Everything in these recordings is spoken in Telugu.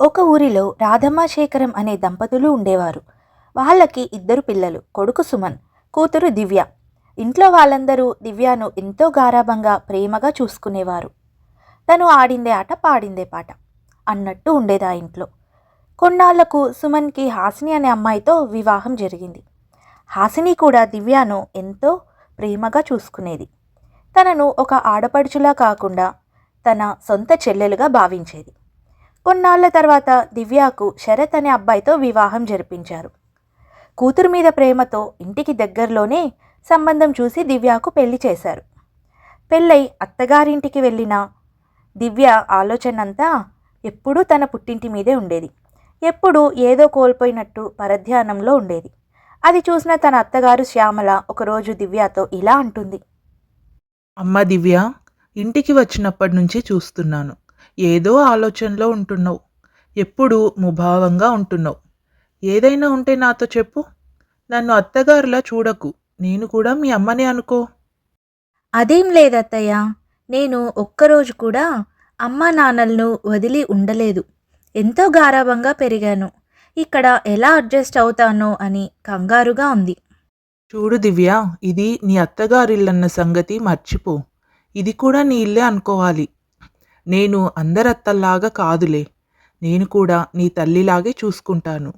ఒక ఊరిలో రాధమ్మ శేఖరం అనే దంపతులు ఉండేవారు. వాళ్ళకి ఇద్దరు పిల్లలు కొడుకు సుమన్ కూతురు దివ్య. ఇంట్లో వాళ్ళందరూ దివ్యను ఎంతో గారాభంగా ప్రేమగా చూసుకునేవారు. తను ఆడిందే ఆట పాడిందే పాట అన్నట్టు ఉండేది ఆ ఇంట్లో. కొన్నాళ్ళకు సుమన్కి హాసిని అనే అమ్మాయితో వివాహం జరిగింది. హాసిని కూడా దివ్యను ఎంతో ప్రేమగా చూసుకునేది. తనను ఒక ఆడపడుచులా కాకుండా తన సొంత చెల్లెలుగా భావించేది. కొన్నాళ్ళ తర్వాత దివ్యకు శరత్ అనే అబ్బాయితో వివాహం జరిపించారు. కూతురు మీద ప్రేమతో ఇంటికి దగ్గరలోనే సంబంధం చూసి దివ్యకు పెళ్ళి చేశారు. పెళ్ళై అత్తగారింటికి వెళ్ళిన దివ్య ఆలోచన అంతా ఎప్పుడూ తన పుట్టింటి మీదే ఉండేది. ఎప్పుడూ ఏదో కోల్పోయినట్టు పరధ్యానంలో ఉండేది. అది చూసిన తన అత్తగారు శ్యామల ఒకరోజు దివ్యతో ఇలా అంటుంది. అమ్మ దివ్య ఇంటికి వచ్చినప్పటి నుంచి చూస్తున్నాను. ఏదో ఆలోచనలో ఉంటున్నావు. ఎప్పుడు ముభావంగా ఉంటున్నావు. ఏదైనా ఉంటే నాతో చెప్పు. నన్ను అత్తగారులా చూడకు. నేను కూడా మీ అమ్మనే అనుకో. అదేం లేదత్తయ్య. నేను ఒక్కరోజు కూడా అమ్మా నాన్నలను వదిలి ఉండలేదు. ఎంతో గారాబంగా పెరిగాను. ఇక్కడ ఎలా అడ్జస్ట్ అవుతానో అని కంగారుగా ఉంది. చూడు దివ్య ఇది నీ అత్తగారిల్లన్న సంగతి మర్చిపో. ఇది కూడా నీ ఇల్లే అనుకోవాలి. నేను అందరత్తల్లాగా కాదులే. నేను కూడా నీ తల్లిలాగే చూసుకుంటాను.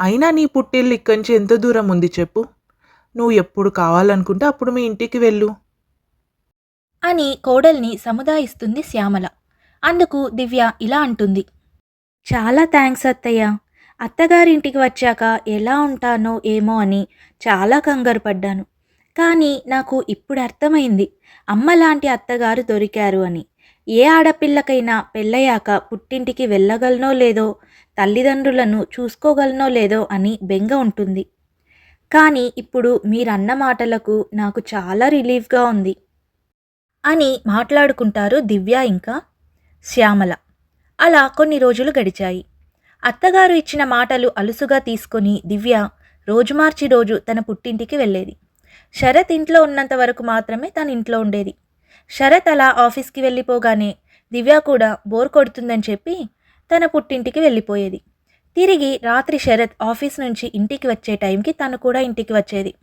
అయినా నీ పుట్టిల్లు ఇక్కడి నుంచి ఎంత దూరం ఉంది చెప్పు? నువ్వు ఎప్పుడు కావాలనుకుంటే అప్పుడు మీ ఇంటికి వెళ్ళు. అని కోడల్ని సముదాయిస్తుంది శ్యామల. అందుకు దివ్య ఇలా అంటుంది. చాలా థ్యాంక్స్ అత్తయ్య. అత్తగారింటికి వచ్చాక ఎలా ఉంటానో ఏమో అని చాలా కంగారు పడ్డాను. కానీ నాకు ఇప్పుడు అర్థమైంది. అమ్మ లాంటి అత్తగారు దొరికారు అని. ఏ ఆడపిల్లకైనా పెళ్ళయ్యాక పుట్టింటికి వెళ్ళగలనో లేదో తల్లిదండ్రులను చూసుకోగలనో లేదో అని బెంగ ఉంటుంది. కానీ ఇప్పుడు మీరన్న మాటలకు నాకు చాలా రిలీఫ్గా ఉంది. అని మాట్లాడుకుంటారు దివ్య ఇంకా. శ్యామల. అలా కొన్ని రోజులు గడిచాయి. అత్తగారు ఇచ్చిన మాటలు అలుసుగా తీసుకొని దివ్య రోజు మార్చి రోజు తన పుట్టింటికి వెళ్ళేది. శరత్ ఇంట్లో ఉన్నంత వరకు మాత్రమే తన ఇంట్లో ఉండేది. శరత్ అలా ఆఫీస్కి వెళ్ళిపోగానే దివ్య కూడా బోర్ కొడుతుందని చెప్పి తన పుట్టింటికి వెళ్ళిపోయేది. తిరిగి రాత్రి శరత్ ఆఫీస్ నుంచి ఇంటికి వచ్చే టైంకి తను కూడా ఇంటికి వచ్చేది.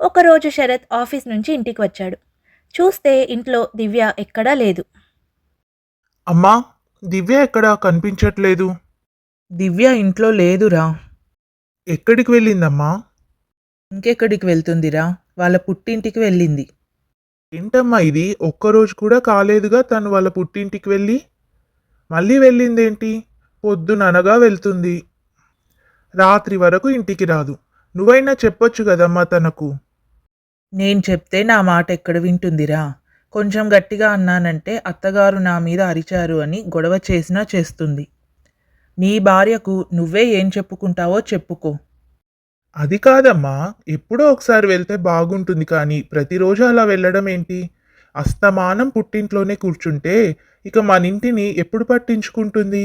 ఒకరోజు శరత్ ఆఫీస్ నుంచి ఇంటికి వచ్చాడు. చూస్తే ఇంట్లో దివ్య ఎక్కడా లేదు. అమ్మా దివ్య ఎక్కడా? కనిపించట్లేదు. దివ్య ఇంట్లో లేదురా. ఎక్కడికి వెళ్ళిందమ్మా? ఇంకెక్కడికి వెళ్తుందిరా? వాళ్ళ పుట్టింటికి వెళ్ళింది. ఏంటమ్మా ఇది? ఒక్కరోజు కూడా కాలేదుగా తను వాళ్ళ పుట్టింటికి వెళ్ళి? మళ్ళీ వెళ్ళిందేంటి? పొద్దుననగా వెళ్తుంది. రాత్రి వరకు ఇంటికి రాదు. నువ్వైనా చెప్పొచ్చు కదమ్మా తనకు. నేను చెప్తే నా మాట ఎక్కడ వింటుందిరా? కొంచెం గట్టిగా అన్నానంటే అత్తగారు నా మీద అరిచారు అని గొడవ చేసినా చేస్తుంది. నీ భార్యకు నువ్వే ఏం చెప్పుకుంటావో చెప్పుకో. అది కాదమ్మా ఎప్పుడో ఒకసారి వెళ్తే బాగుంటుంది కానీ ప్రతిరోజు అలా వెళ్ళడం ఏంటి? అస్తమానం పుట్టింట్లోనే కూర్చుంటే ఇక మన ఇంటిని ఎప్పుడు పట్టించుకుంటుంది?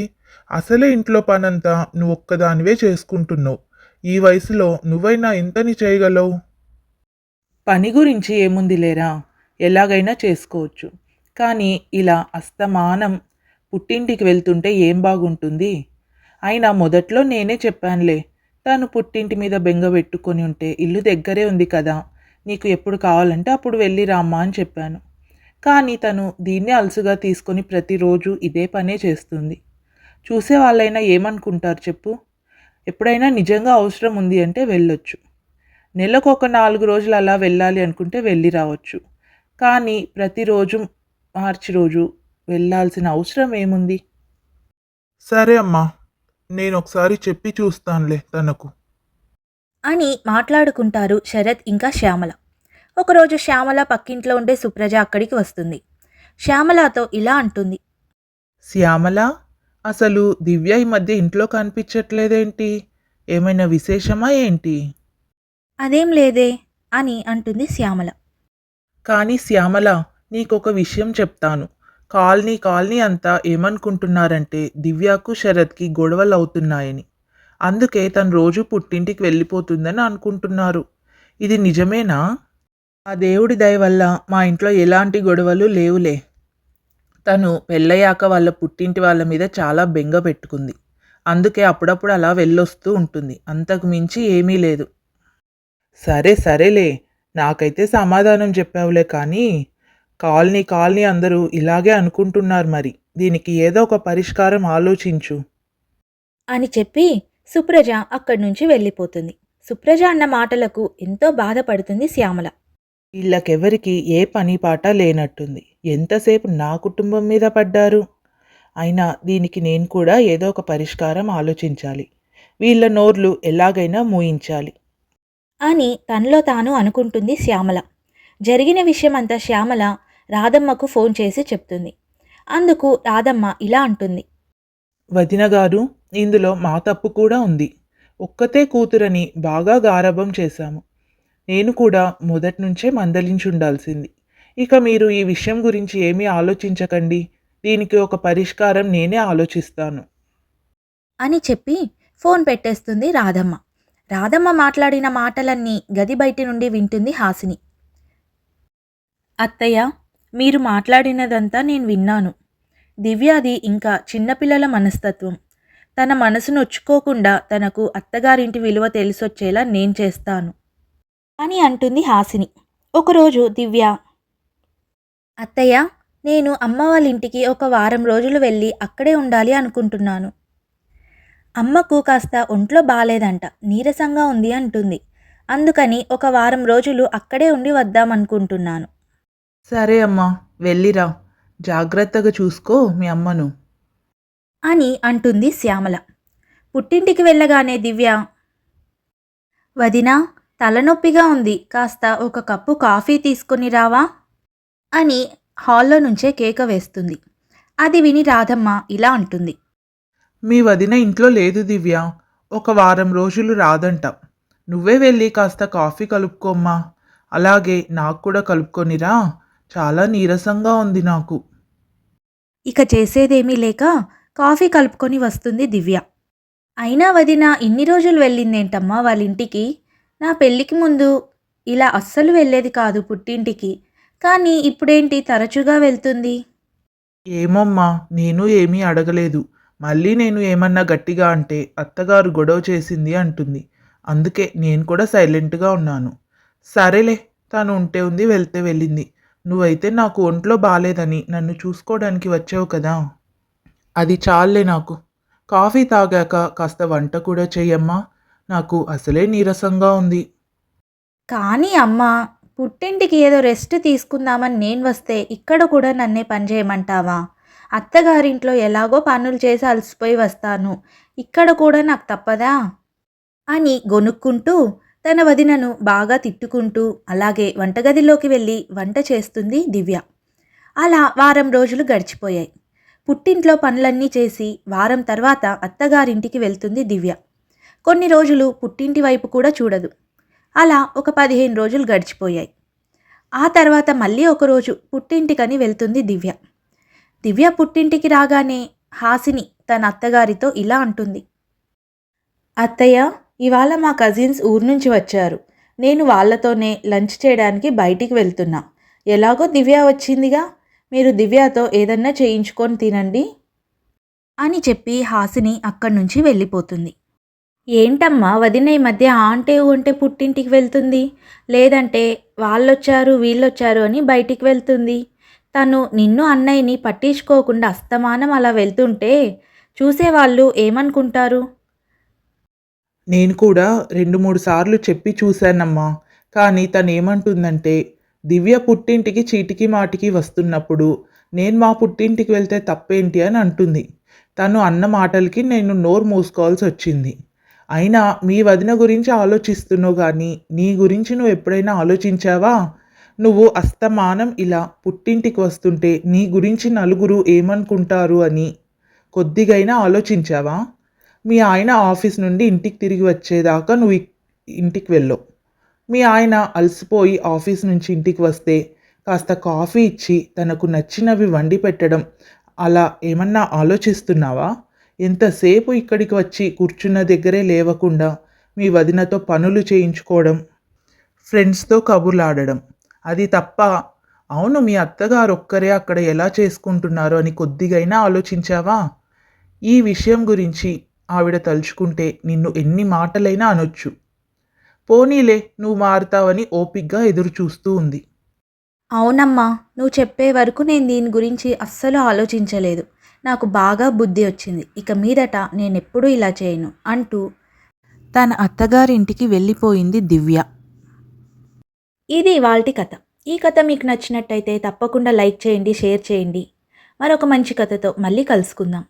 అసలే ఇంట్లో పనంతా నువ్వు ఒక్కదానివే చేసుకుంటున్నావు. ఈ వయసులో నువ్వైనా ఎంతని చేయగలవు? పని గురించి ఏముంది లేరా? ఎలాగైనా చేసుకోవచ్చు. కానీ ఇలా అస్తమానం పుట్టింటికి వెళ్తుంటే ఏం బాగుంటుంది? అయినా మొదట్లో నేనే చెప్పానులే తను పుట్టింటి మీద బెంగ పెట్టుకొని ఉంటే ఇల్లు దగ్గరే ఉంది కదా నీకు ఎప్పుడు కావాలంటే అప్పుడు వెళ్ళి రామ్మా అని చెప్పాను. కానీ తను దీన్నే అలసుగా తీసుకొని ప్రతిరోజు ఇదే పనే చేస్తుంది. చూసే వాళ్ళైనా ఏమనుకుంటారు చెప్పు? ఎప్పుడైనా నిజంగా అవసరం ఉంది అంటే వెళ్ళొచ్చు. నెలకు ఒక నాలుగు రోజులు అలా వెళ్ళాలి అనుకుంటే వెళ్ళి రావచ్చు. కానీ ప్రతిరోజు మార్చి రోజు వెళ్ళాల్సిన అవసరం ఏముంది? సరే అమ్మా. నేను ఒకసారి చెప్పి చూస్తానులే తనకు. అని మాట్లాడుకుంటారు శరత్ ఇంకా శ్యామల. ఒకరోజు శ్యామల పక్కింట్లో ఉండే సుప్రజ అక్కడికి వస్తుంది. శ్యామలతో ఇలా అంటుంది. శ్యామల అసలు దివ్య ఈ మధ్య ఇంట్లో కనిపించట్లేదేంటి? ఏమైనా విశేషమా ఏంటి? అదేం లేదే అని అంటుంది శ్యామల. కానీ శ్యామల నీకొక విషయం చెప్తాను. కాలనీ కాలనీ అంతా ఏమనుకుంటున్నారంటే దివ్యకు శరత్కి గొడవలు అవుతున్నాయని అందుకే తను రోజు పుట్టింటికి వెళ్ళిపోతుందని అనుకుంటున్నారు. ఇది నిజమేనా? ఆ దేవుడి దయ వల్ల మా ఇంట్లో ఎలాంటి గొడవలు లేవులే. తను పెళ్ళయ్యాక వాళ్ళ పుట్టింటి వాళ్ళ మీద చాలా బెంగ పెట్టుకుంది. అందుకే అప్పుడప్పుడు అలా వెళ్ళొస్తూ ఉంటుంది. అంతకు మించి ఏమీ లేదు. సరే సరేలే. నాకైతే సమాధానం చెప్పావులే కానీ కాలనీ కాలనీ అందరూ ఇలాగే అనుకుంటున్నారు మరి. దీనికి ఏదో ఒక పరిష్కారం ఆలోచించు. అని చెప్పి సుప్రజ అక్కడి నుంచి వెళ్ళిపోతుంది. సుప్రజ అన్న మాటలకు ఎంతో బాధపడుతుంది శ్యామల. వీళ్ళకెవరికి ఏ పని పాట లేనట్టుంది. ఎంతసేపు నా కుటుంబం మీద పడ్డారు? అయినా దీనికి నేను కూడా ఏదో ఒక పరిష్కారం ఆలోచించాలి. వీళ్ళ నోర్లు ఎలాగైనా మూయించాలి. అని తనలో తాను అనుకుంటుంది శ్యామల. జరిగిన విషయమంతా శ్యామల రాధమ్మకు ఫోన్ చేసి చెప్తుంది. అందుకు రాధమ్మ ఇలా అంటుంది. వదిన గారు ఇందులో మా తప్పు కూడా ఉంది. ఒక్కతే కూతురని బాగా గారభం చేశాము. నేను కూడా మొదటి నుంచే మందలించుండాల్సింది ఇక మీరు ఈ విషయం గురించి ఏమీ ఆలోచించకండి. దీనికి ఒక పరిష్కారం నేనే ఆలోచిస్తాను. అని చెప్పి ఫోన్ పెట్టేస్తుంది రాధమ్మ. రాధమ్మ మాట్లాడిన మాటలన్నీ గది బయటి నుండి వింటుంది హాసిని. అత్తయ్య మీరు మాట్లాడినదంతా నేను విన్నాను. దివ్యాది ఇంకా చిన్నపిల్లల మనస్తత్వం. తన మనసు నొచ్చుకోకుండా తనకు అత్తగారింటి విలువ తెలిసొచ్చేలా నేను చేస్తాను. అని అంటుంది హాసిని. ఒకరోజు దివ్య అత్తయ్య నేను అమ్మ వాళ్ళ ఇంటికి ఒక వారం రోజులు వెళ్ళి అక్కడే ఉండాలి అనుకుంటున్నాను. అమ్మకు కాస్త ఒంట్లో బాలేదంట నీరసంగా ఉంది అంటుంది. అందుకని ఒక వారం రోజులు అక్కడే ఉండి వద్దామనుకుంటున్నాను. సరే అమ్మా వెళ్ళిరా. జాగ్రత్తగా చూసుకో మీ అమ్మను. అని అంటుంది శ్యామల. పుట్టింటికి వెళ్ళగానే దివ్య వదినా తలనొప్పిగా ఉంది. కాస్త ఒక కప్పు కాఫీ తీసుకొని రావా? అని హాల్లో నుంచే కేక వేస్తుంది. అది విని రాధమ్మ ఇలా అంటుంది. మీ వదిన ఇంట్లో లేదు దివ్య. ఒక వారం రోజులు రాదంట. నువ్వే వెళ్ళి కాస్త కాఫీ కలుపుకోమ్మా. అలాగే నాకు కూడా కలుపుకొనిరా చాలా నీరసంగా ఉంది నాకు. ఇక చేసేదేమీ లేక కాఫీ కలుపుకొని వస్తుంది దివ్య. అయినా వదిన ఇన్ని రోజులు వెళ్ళిందేంటమ్మా వాళ్ళ ఇంటికి నా పెళ్ళికి ముందు ఇలా అస్సలు వెళ్ళేది కాదు పుట్టింటికి. కానీ ఇప్పుడేంటి తరచుగా వెళ్తుంది? ఏమోమ్మా నేను ఏమీ అడగలేదు. మళ్ళీ నేను ఏమన్నా గట్టిగా అంటే అత్తగారు గొడవ చేసింది అంటుంది. అందుకే నేను కూడా సైలెంట్గా ఉన్నాను. సరేలే తను ఉంటే ఉంది వెళ్తే వెళ్ళింది. నువ్వైతే నాకు ఒంట్లో బాగాలేదని నన్ను చూసుకోవడానికి వచ్చావు కదా. అది చాలే నాకు. కాఫీ తాగాక కాస్త వంట కూడా చెయ్యమ్మా. నాకు అసలే నీరసంగా ఉంది. కానీ అమ్మ పుట్టింటికి ఏదో రెస్ట్ తీసుకుందామని నేను వస్తే ఇక్కడ కూడా నన్నే పని చేయమంటావా? అత్తగారింట్లో ఎలాగో పనులు చేసి అలసిపోయి వస్తాను. ఇక్కడ కూడా నాకు తప్పదా? అని గొనుక్కుంటూ తన వదినను బాగా తిట్టుకుంటూ అలాగే వంటగదిలోకి వెళ్ళి వంట చేస్తుంది దివ్య. అలా వారం రోజులు గడిచిపోయాయి. పుట్టింట్లో పనులన్నీ చేసి వారం తర్వాత అత్తగారింటికి వెళ్తుంది దివ్య. కొన్ని రోజులు పుట్టింటి వైపు కూడా చూడదు. అలా ఒక పదిహేను రోజులు గడిచిపోయాయి. ఆ తర్వాత మళ్ళీ ఒకరోజు పుట్టింటికని వెళ్తుంది దివ్య. దివ్య పుట్టింటికి రాగానే హాసిని తన అత్తగారితో ఇలా అంటుంది. అత్తయ్య ఇవాళ మా కజిన్స్ ఊరు నుంచి వచ్చారు. నేను వాళ్ళతోనే లంచ్ చేయడానికి బయటికి వెళ్తున్నా. ఎలాగో దివ్య వచ్చిందిగా? మీరు దివ్యతో ఏదన్నా చేయించుకొని తినండి అని చెప్పి హాసిని అక్కడి నుంచి వెళ్ళిపోతుంది. ఏంటమ్మా వదిన ఈ మధ్య ఆంటే ఉంటే పుట్టింటికి వెళ్తుంది? లేదంటే వాళ్ళొచ్చారు వీళ్ళొచ్చారు అని బయటికి వెళ్తుంది? తను నిన్ను అన్నయ్యని పట్టించుకోకుండా అస్తమానం అలా వెళ్తుంటే చూసేవాళ్ళు ఏమనుకుంటారు? నేను కూడా రెండు మూడు సార్లు చెప్పి చూశానమ్మా. కానీ తను ఏమంటుందంటే దివ్య పుట్టింటికి చీటికి మాటికి వస్తున్నప్పుడు నేను మా పుట్టింటికి వెళ్తే తప్పేంటి అని అంటుంది. తను అన్న మాటలకి నేను నోరు మూసుకోవాల్సి వచ్చింది. అయినా మీ వదిన గురించి ఆలోచిస్తున్నావు కానీ నీ గురించి నువ్వు ఎప్పుడైనా ఆలోచించావా? నువ్వు అస్తమానం ఇలా పుట్టింటికి వస్తుంటే నీ గురించి నలుగురు ఏమనుకుంటారు అని కొద్దిగైనా ఆలోచించావా? మీ ఆయన ఆఫీస్ నుండి ఇంటికి తిరిగి వచ్చేదాకా నువ్వు ఇంటికి వెళ్ళవు మీ ఆయన అలసిపోయి ఆఫీస్ నుంచి ఇంటికి వస్తే కాస్త కాఫీ ఇచ్చి తనకు నచ్చినవి వండి పెట్టడం. అలా ఏమన్నా ఆలోచిస్తున్నావా? ఎంతసేపు ఇక్కడికి వచ్చి కూర్చున్న దగ్గరే లేవకుండా మీ వదినతో పనులు చేయించుకోవడం. ఫ్రెండ్స్తో కబుర్లాడడం. అది తప్ప అవును మీ అత్తగారు ఒక్కరే అక్కడ ఎలా చేసుకుంటున్నారు అని కొద్దిగైనా ఆలోచించావా? ఈ విషయం గురించి ఆవిడ తలుచుకుంటే నిన్ను ఎన్ని మాటలైనా అనొచ్చు. పోనీలే నువ్వు మారుతావని ఓపిగ్గా ఎదురు చూస్తూ ఉంది. అవునమ్మా నువ్వు చెప్పే వరకు నేను దీని గురించి అస్సలు ఆలోచించలేదు. నాకు బాగా బుద్ధి వచ్చింది. ఇక మీదట నేను ఎప్పుడూ ఇలా చేయను అంటూ తన అత్తగారింటికి వెళ్ళిపోయింది దివ్య. ఇది ఇవాల్టి కథ. ఈ కథ మీకు నచ్చినట్టయితే తప్పకుండా లైక్ చేయండి షేర్ చేయండి. మరొక మంచి కథతో మళ్ళీ కలుసుకుందాం.